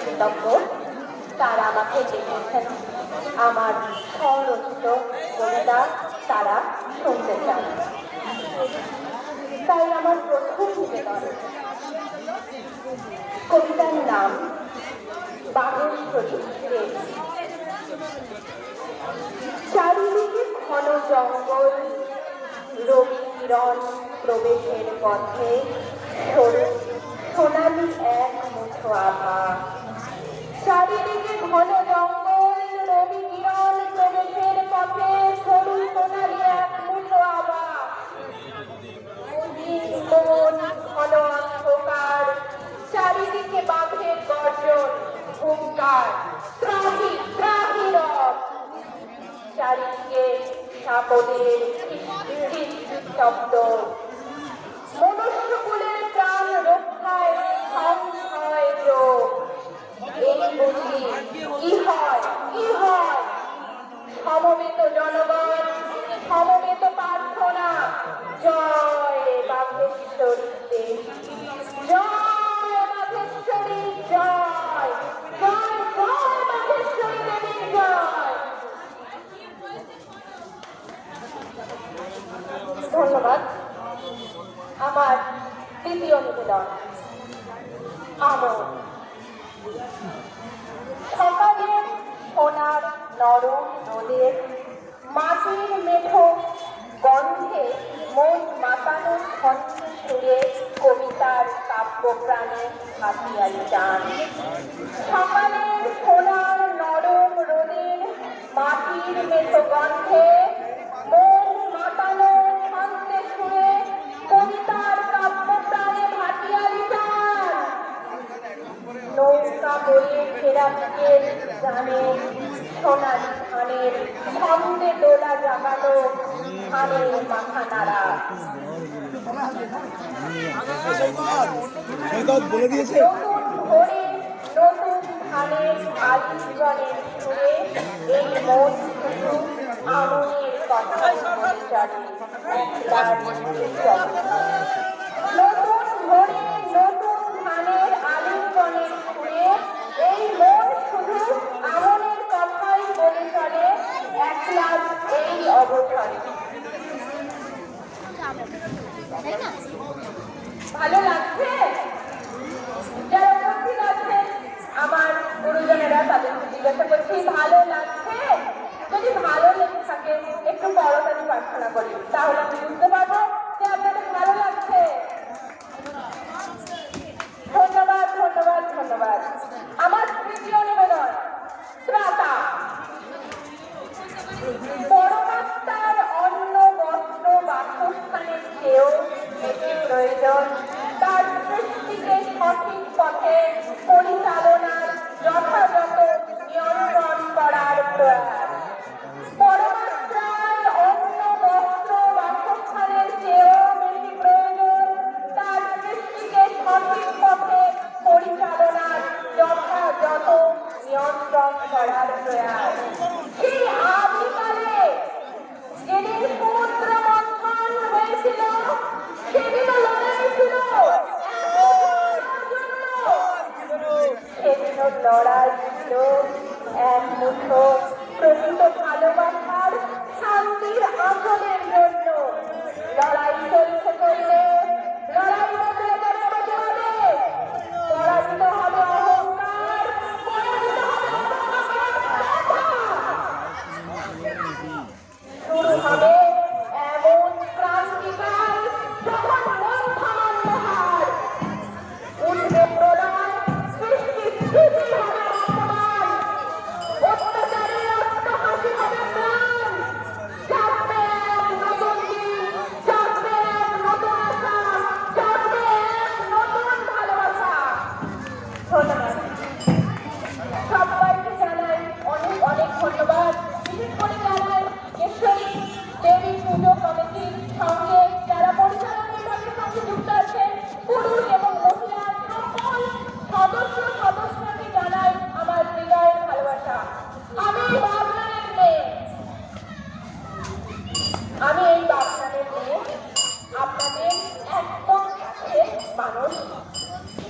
কৃতজ্ঞ তারা আমাকে ডেকেছেন আমার স্বরচিত কবিতা তারা শুনতে চান। তাই আমার প্রথম নিবেদন কবিতার নাম বাঘেশ্বরী দেব চারিদিকে ঘন জঙ্গল, রবি কিরণ প্রবেশের পথে সরু সোনালি এক মুঠো আভা। চারিদিকে ঘন জঙ্গল রবি কিরণ প্রবেশের পথে সরু সোনালি এক মুঠো আভা। ঘন অন্ধকার, চারিদিকে বাঘের গর্জন, হুঙ্কার, ত্রাহি ত্রাহি চারিদিকে সাপদের শব্দ। সমবেত জনগণ সমবেত প্রার্থনা জয় বাঘেশ্বরীতে জয় বাঘেশ্বরী জয় জয় জয় বাঘেশ্বরী ধন্যবাদ। আমার দ্বিতীয় নিবেদন আমর সকালের সোনার নরম রোদের মাটির মেঠো গন্ধে মন মাতানো কণ্ঠ সুরে কবিতার কাব্যপ্রাণে হাতিয়ারি টান সকালের দিকের জানে সোনালি ধানের ছন্দে দোলা জাগানো ধানের মাথা নাড়া বলে দিয়েছে ভোরে ভালো লাগছে? যারা উপস্থিত আছেন আমার গুরুজনেরা তাদেরকে জিজ্ঞাসা করছি, ভালো লাগছে? যদি ভালো লেগে থাকে, একটু পরতানি প্রার্থনা করি, তাহলে আমি বুঝতে পারব যে আপনাদের ভালো লাগছে। ধন্যবাদ ধন্যবাদ ধন্যবাদ। তার সৃষ্টিকে সঠিক পথে পরিচালনার যথাযথ নিয়ন্ত্রণ করার প্রয়াস নিয়ন্ত্রণ করার প্রয়াস সেই আদিকালে যেদিন সমুদ্র মন্থন হয়েছিল সেদিনও লড়াই ছিল এক মুঠো। প্রকৃত ভালোবাসার শান্তির আগুনের জন্য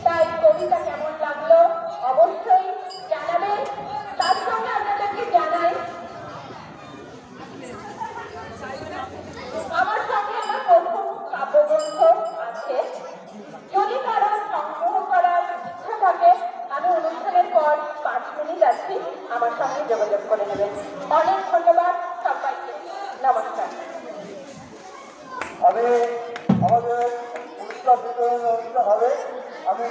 তাই কবিতা কেমন লাগল অবশ্যই জানাবে। তার সঙ্গে আপনাদেরকে জানাই, আমার সঙ্গে আমার প্রথম কাব্যগ্রন্থ আছে। যদি কারও সংগ্রহ করার ইচ্ছা থাকে, আমি অনুষ্ঠানের পর পাঁচ মিনিট আছি আমার সঙ্গে যোগাযোগ করে নেবেন। অনেকক্ষণ আমি